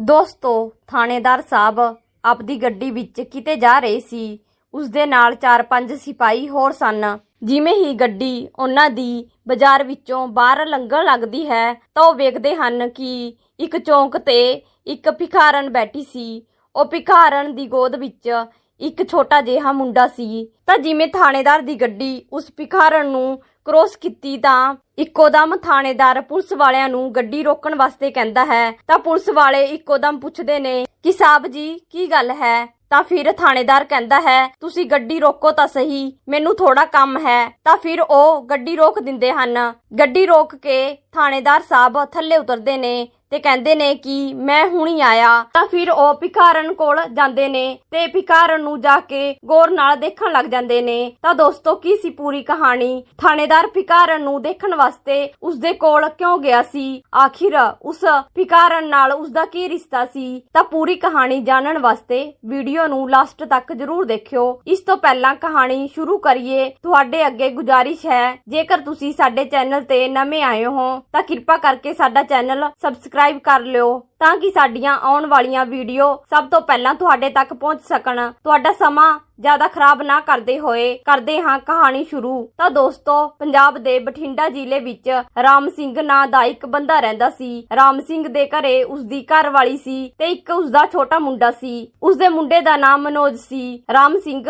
ਦੋਸਤੋ, ਥਾਣੇਦਾਰ ਸਾਹਿਬ ਆਪਦੀ ਗੱਡੀ ਵਿੱਚ ਕਿਤੇ ਜਾ ਰਹੇ ਸੀ। ਉਸਦੇ ਨਾਲ 4-5 ਸਿਪਾਹੀ ਹੋਰ ਸਨ। ਜਿਵੇਂ ਹੀ ਗੱਡੀ ਉਹਨਾਂ ਦੀ ਬਾਜ਼ਾਰ ਵਿੱਚੋਂ ਬਾਹਰ ਲੰਘਣ ਲੱਗਦੀ ਹੈ, ਤਾਂ ਉਹ ਵੇਖਦੇ ਹਨ ਕਿ ਇੱਕ ਚੌਂਕ ਤੇ ਇੱਕ ਭਿਖਾਰਨ ਬੈਠੀ ਸੀ। ਉਹ ਭਿਖਾਰਨ ਦੀ ਗੋਦ ਵਿੱਚ ਇੱਕ ਛੋਟਾ ਜਿਹਾ ਮੁੰਡਾ ਸੀ। ਤਾਂ ਜਿਵੇਂ ਥਾਣੇਦਾਰ ਦੀ ਗੱਡੀ ਉਸ ਭਿਖਾਰਨ ਨੂੰ ਕ੍ਰੋਸ ਕੀਤੀ ਤਾਂ ਇੱਕੋਦਮ ਥਾਣੇਦਾਰ ਪੁਲਿਸ ਵਾਲਿਆਂ ਨੂੰ ਗੱਡੀ ਰੋਕਣ ਵਾਸਤੇ ਕਹਿੰਦਾ ਹੈ। ਤਾਂ ਪੁਲਿਸ ਵਾਲੇ ਇੱਕੋਦਮ ਪੁੱਛਦੇ ਨੇ, ਕਿ ਸਾਹਿਬ ਜੀ, ਕੀ ਗੱਲ ਹੈ? ਤਾਂ ਫਿਰ ਥਾਣੇਦਾਰ ਕਹਿੰਦਾ ਹੈ, ਤੁਸੀਂ ਗੱਡੀ ਰੋਕੋ ਤਾਂ ਸਹੀ, ਮੈਨੂੰ ਥੋੜਾ ਕੰਮ ਹੈ। ਤਾਂ ਫਿਰ ਉਹ ਗੱਡੀ ਰੋਕ ਦਿੰਦੇ ਹਨ। ਗੱਡੀ ਰੋਕ ਕੇ ਥਾਣੇਦਾਰ ਸਾਹਿਬ ਥੱਲੇ ਉਤਰਦੇ ਨੇ। ਤੇ ਕਹਿੰਦੇ ਨੇ ਕਿ ਮੈਂ ਹੁਣੀ ਆਇਆ। ਤਾਂ ਫਿਰ ਉਹ ਭਿਖਾਰਨ ਕੋਲ ਜਾਂਦੇ ਨੇ ਤੇ ਭਿਖਾਰਨ ਨੂੰ ਜਾ ਕੇ ਗੌਰ ਨਾਲ ਦੇਖਣ ਲੱਗ ਜਾਂਦੇ ਨੇ। ਤਾਂ ਦੋਸਤੋ, ਕੀ ਸੀ ਪੂਰੀ ਕਹਾਣੀ? ਥਾਣੇਦਾਰ ਭਿਖਾਰਨ ਨੂੰ ਦੇਖਣ ਵਾਸਤੇ ਉਸਦੇ ਕੋਲ ਕਿਉਂ ਗਿਆ ਸੀ? ਆਖਿਰ ਉਸ ਭਿਖਾਰਨ ਨਾਲ ਉਸਦਾ ਕੀ ਰਿਸ਼ਤਾ ਸੀ? ਤਾਂ ਪੂਰੀ ਕਹਾਣੀ ਜਾਣਨ ਵਾਸਤੇ ਵੀਡੀਓ ਨੂੰ ਲਾਸਟ ਤੱਕ ਜਰੂਰ ਦੇਖਿਓ। ਇਸ ਤੋਂ ਪਹਿਲਾਂ ਕਹਾਣੀ ਸ਼ੁਰੂ ਕਰੀਏ। ਤੁਹਾਡੇ ਅੱਗੇ ਗੁਜ਼ਾਰਿਸ਼ ਹੈ, ਜੇਕਰ ਤੁਸੀਂ ਸਾਡੇ ਚੈਨਲ ਤੇ ਨਵੇਂ ਆਏ ਹੋ, ਤਾਂ ਕਿਰਪਾ ਕਰਕੇ ਸਾਡਾ ਚੈਨਲ ਸਬਸਕ੍ਰਾਈਬ ਕਰ ਲਿਓ ਤਾਂ ਕਿ ਸਾਡੀਆਂ ਆਉਣ ਵਾਲੀਆਂ ਵੀਡੀਓ ਸਭ ਤੋਂ ਪਹਿਲਾਂ ਤੁਹਾਡੇ ਤੱਕ ਪਹੁੰਚ ਸਕਣ। ਤੁਹਾਡਾ ਸਮਾਂ ਜ਼ਿਆਦਾ ਖਰਾਬ ਨਾ ਕਰਦੇ ਹੋਏ ਕਰਦੇ ਹਾਂ ਕਹਾਣੀ ਸ਼ੁਰੂ। ਤਾਂ ਦੋਸਤੋ, ਪੰਜਾਬ ਦੇ ਬਠਿੰਡਾ ਜ਼ਿਲ੍ਹੇ ਵਿੱਚ ਰਾਮ ਸਿੰਘ ਨਾਂ ਦਾ ਇੱਕ ਬੰਦਾ ਰਹਿੰਦਾ ਸੀ। ਰਾਮ ਸਿੰਘ ਦੇ ਘਰੇ ਉਸਦੀ ਘਰ ਵਾਲੀ ਸੀ ਤੇ ਇੱਕ ਉਸਦਾ ਛੋਟਾ ਮੁੰਡਾ ਸੀ। ਉਸਦੇ ਮੁੰਡੇ ਦਾ ਨਾਮ ਮਨੋਜ ਸੀ। ਰਾਮ ਸਿੰਘ